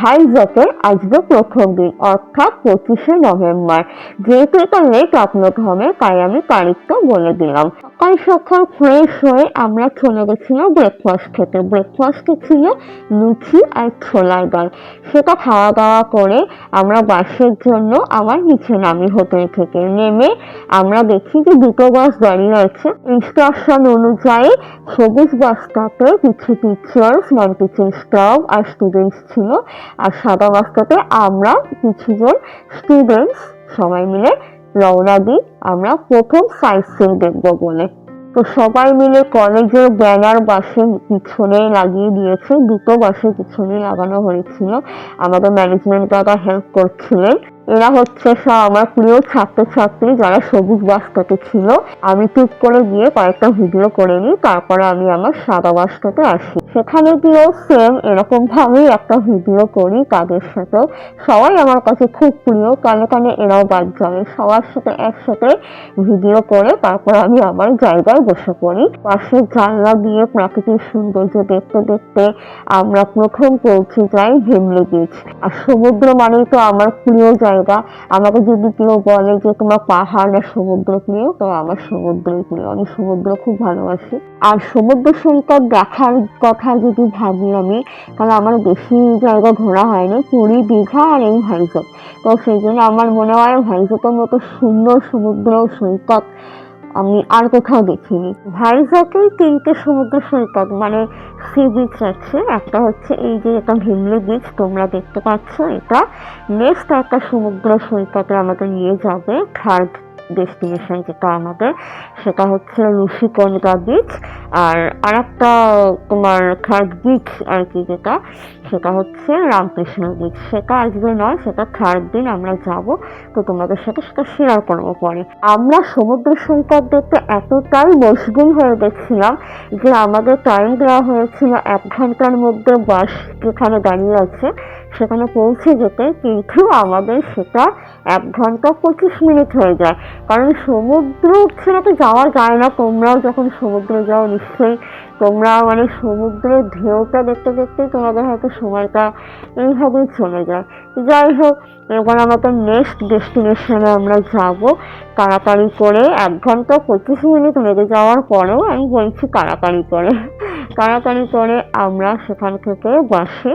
হাইজ্যাকের আজকে প্রথম দিন, অর্থাৎ পঁচিশে নভেম্বর। যেহেতু এটা লেট আপলোড হবে, তাই আমি তারিখটা বলে দিলাম। সকাল সকাল ফ্রেশ হয়ে আমরা চলে গেছিলাম ব্রেকফাস্ট খেতে। ব্রেকফাস্টে ছিল লুচি আর ছোলার ডাল। সেটা খাওয়া দাওয়া করে আমরা বাসের জন্য আবার নিচে নামি হোটেল থেকে। নেমে আমরা দেখি যে দুটো বাস দাঁড়িয়ে আছে। ইনস্ট্রাকশন অনুযায়ী সবুজ বাসটাতে কিছু টিচার্স নন টিচিং স্টাফ আর স্টুডেন্টস ছিল আর সাদা বাসটাতে আমরা কিছুজন স্টুডেন্টস সবাই মিলে রওনা দিই, আমরা প্রথম সাইট সিন দেখব বলে। তো সবাই মিলে কলেজের ব্যানার বাসের পিছনে লাগিয়ে দিয়েছে। দুটো বাসের পিছনে লাগানো হয়েছিল। আমাদের ম্যানেজমেন্ট দাদা হেল্প করছিলেন। এরা হচ্ছে সব আমার প্রিয় ছাত্রছাত্রী যারা সবুজ বাসটাতে ছিল। আমি টুক করে গিয়ে কয়েকটা ভিডিও করে নিই, তারপরে আমি আমার সাদা বাসটাতে আসি। সেখানে গিয়েও সেম এরকম ভাবেই একটা ভিডিও করি তাদের সাথে। সবাই আমার কাছে খুব প্রিয়। কানে কানে এরাও বাদ যাবে সবার সাথে একসাথে ভিডিও করে, তারপর আমি আমার জায়গায় বসে পড়ি। পাশে জানলা দিয়ে প্রাকৃতিক সৌন্দর্য দেখতে দেখতে আমরা প্রথম পৌঁছে যাই ভেমলি বিচ আর সমুদ্র মানেই তো আমার প্রিয় জায়গা। আমাকে যদি কেউ বলে যে, তোমার পাহাড় না সমুদ্র প্রিয়? তো আমার সমুদ্রই প্রিয়। আমি সমুদ্র খুব ভালোবাসি। আর সমুদ্র সৈকত দেখার কথা যদি ভাবি আমি, তাহলে আমার বেশি জায়গা ঘোরা হয়নি, পুরী, দীঘা আর এই ভাইজ্যাক তো সেই জন্য আমার মনে হয় ভাইজ্যাকের মতো সুন্দর সমুদ্র সৈকত আমি আর কোথাও দেখিনি। ভাইজ্যাকেই তিনটে সমুদ্র সৈকত মানে সি বিচ আছে, একটা হচ্ছে এই যে এটা ভিমলি বিচ, তোমরা দেখতে পাচ্ছ এটা। নেক্সট একটা সমুদ্র সৈকতে আমাকে নিয়ে যাবে, থার্ড ডেস্টিনেশন যেটা আমাদের, সেটা হচ্ছে ঋষিকন্যা বিচ আর আরেকটা তোমার থার্ড বিচ আর কি যেটা, সেটা হচ্ছে রামকৃষ্ণ বিচ সেটা আজকে নয়, সেটা থার্ড দিন আমরা যাব। তো তোমাদের সাথে সেটা শেয়ার করব পরে। আমরা সমুদ্র সৈকত দেখতে এতটাই মশগুল হয়ে গেছিলাম যে আমাদের টাইম দেওয়া হয়েছিল এক ঘণ্টার মধ্যে বাস যেখানে দাঁড়িয়ে আছে। সেখানে পৌঁছে যেতে কিন্তু আমাদের সেটা এক ঘণ্টা পঁচিশ মিনিট হয়ে যায়। কারণ সমুদ্র ছেড়ে তো যাওয়া যায় না, তোমরাও যখন সমুদ্রে যাও নিশ্চয়ই, তোমরা মানে সমুদ্রের ঢেউটা দেখতে দেখতে তোমাদের হয়তো সময়টা এইভাবেই চলে যায়। যাই হোক, এবার আমাদের নেক্সট ডেস্টিনেশনে আমরা যাব। তাড়াতাড়ি করে এক ঘণ্টা পঁচিশ মিনিট লেগে যাওয়ার পরেও আমি বলছি তাড়াতাড়ি করে। তাড়াতাড়ি করে আমরা সেখান থেকে বাসে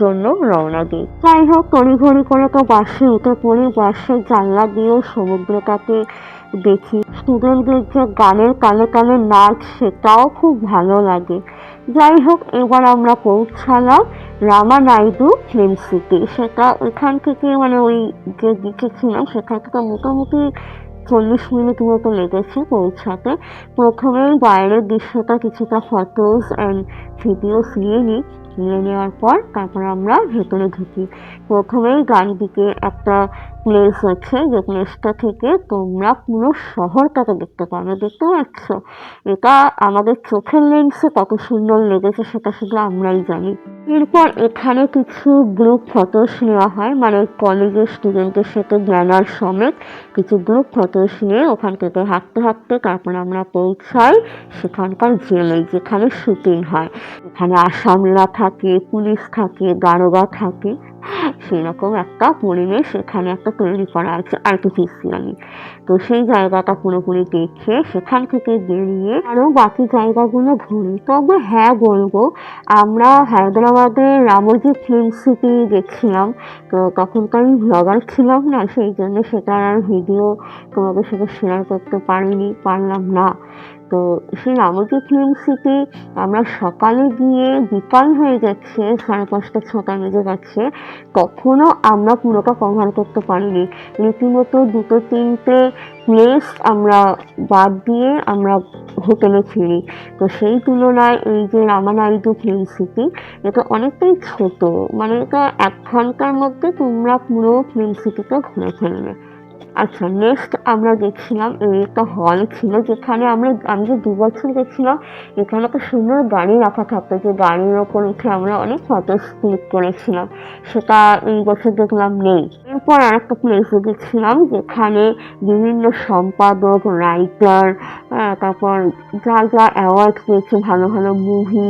জন্য রওনা দিই। যাই হোক তড়িঘড়ি করে তো বাসে উঠে পড়ি, বাসের জানলা দিয়েও সমুদ্রটাকে দেখি। স্টুডেন্টদের যে গানের কানে কানে নাচ, সেটাও খুব ভালো লাগে। যাই হোক এবার আমরা পৌঁছালাম রামানাইডু ফিল্ম সিটি। সেটা ওইখান থেকে মানে ওই যে দিকে ছিলাম সেখান থেকে মোটামুটি চল্লিশ মিনিট মতো লেগেছে পৌঁছাতে। প্রথমেই বাইরের দৃশ্যটা কিছুটা ফটোস অ্যান্ড ভিডিওস নিয়ে নিই নিয়ে নেওয়ার পর তারপর আমরা ভেতরে ঢুকি। প্রথমেই ডান দিকে একটা প্লেস আছে, যে প্লেসটা থেকে তোমরা পুরো শহরটাকে দেখতে পাবে। দেখতে পাচ্ছ? এটা আমাদের চোখের লেন্সে কত সুন্দর লেগেছে, সেটা শুধু আমরাই জানি। এরপর এখানে কিছু গ্রুপ ফটোস নেওয়া হয় মানে কলেজের স্টুডেন্টের সাথে ব্যানার সমেত কিছু গ্রুপ ফটোস নিয়ে ওখান থেকে হাঁটতে হাঁটতে তারপর আমরা পৌঁছাই সেখানকার জেলে, যেখানে শুটিং হয়। এখানে আসামরা থাকে, পুলিশ থাকে, দারোগা থাকে। সেরকম একটা পরিবেশ এখানে একটা তৈরি করা আছে আর্টিফিশিয়ালি তো সেই জায়গাটা পুরোপুরি দেখে সেখান থেকে বেরিয়ে আরও বাকি জায়গাগুলো ঘুরি। তবে হ্যাঁ বলব, আমরা হায়দ্রাবাদে রামজি ফিল্ম সিটি দেখছিলাম, তো তখন তো আমি ব্লগার ছিলাম না, সেই জন্য সেটার আর ভিডিও তোমাদের সাথে শেয়ার করতে পারিনি, পারলাম না। তো সেই রামোজি ফিল্ম সিটি আমরা সকালে গিয়ে বিকাল হয়ে যাচ্ছে, সাড়ে পাঁচটা, ছটা বেজে যাচ্ছে, তখনও আমরা পুরোটা কভার করতে পারিনি। রীতিমতো দুটো, তিনটে প্লেস আমরা বাদ দিয়ে আমরা হোটেলে ফিরি তো সেই তুলনায় এই যে রামানাইডু ফিল্ম সিটি এটা অনেকটাই ছোট। মানে এটা এক ঘণ্টার মধ্যে তোমরা পুরো ফিল্ম সিটিটা ঘুরে ফেলবে। আচ্ছা নেক্সট আমরা দেখছিলাম এই একটা হল ছিল যেখানে আমরা, আমি যে দু বছর গেছিলাম, এখানে একটা সুন্দর গাড়ি রাখা থাকতো। যে গাড়ির ওপর উঠে আমরা অনেক ফটোস ক্লিক করেছিলাম। সেটা এই বছর দেখলাম নেই। এরপর আর একটা প্লেসে গেছিলাম, যেখানে বিভিন্ন সম্পাদক রাইটার তারপর যা যা অ্যাওয়ার্ড পেয়েছে, ভালো ভালো মুভি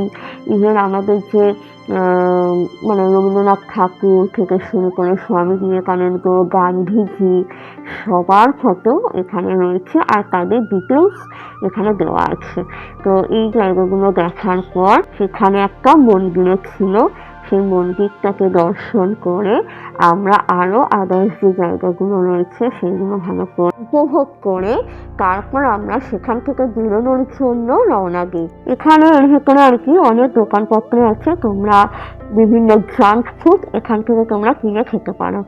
ইভেন আমাদের যে মানে রবীন্দ্রনাথ ঠাকুর থেকে শুরু করে স্বামী বিবেকানন্দ, গান্ধীজি সবার ফটো এখানে রয়েছে আর তাদের ডিটেলস এখানে দেওয়া আছে। তো এই জায়গাগুলো দেখার পর সেখানে একটা মন্দিরও ছিল। সেই মন্দিরটাকে দর্শন করে আমরা আরও আদার্স যে জায়গাগুলো রয়েছে সেগুলো ভালো করে উপভোগ করে তারপর আমরা সেখান থেকে বেরোনোর জন্য রওনা দিই। এখানে এর ভেতরে আর কি অনেক দোকানপত্র আছে, তোমরা বিভিন্ন জাঙ্ক ফুড এখান থেকে তোমরা কিনে খেতে পারো।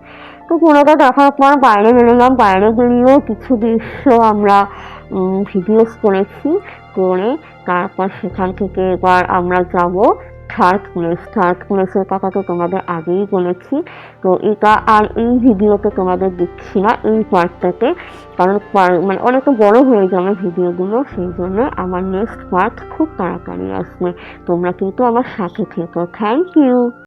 তো পুরোটা দেখার পর বাইরে বেরোলাম, বাইরে বেরিয়েও কিছু দৃশ্য আমরা ভিডিওস করেছি, করে তারপর সেখান থেকে এবার আমরা যাব থার্ড প্লেস থার্ড প্লেসের কথা তো তোমাদের আগেই বলেছি। তো এটা আর এই ভিডিওতে তোমাদের দিচ্ছি না, এই পার্টটাতে কারণ মানে অনেক বড় হয়ে যাবে ভিডিওগুলো, সেই জন্য আমার নেক্সট পার্ট খুব তাড়াতাড়ি আসবে। তোমরা কিন্তু আমার সাথে থেকো। Thank you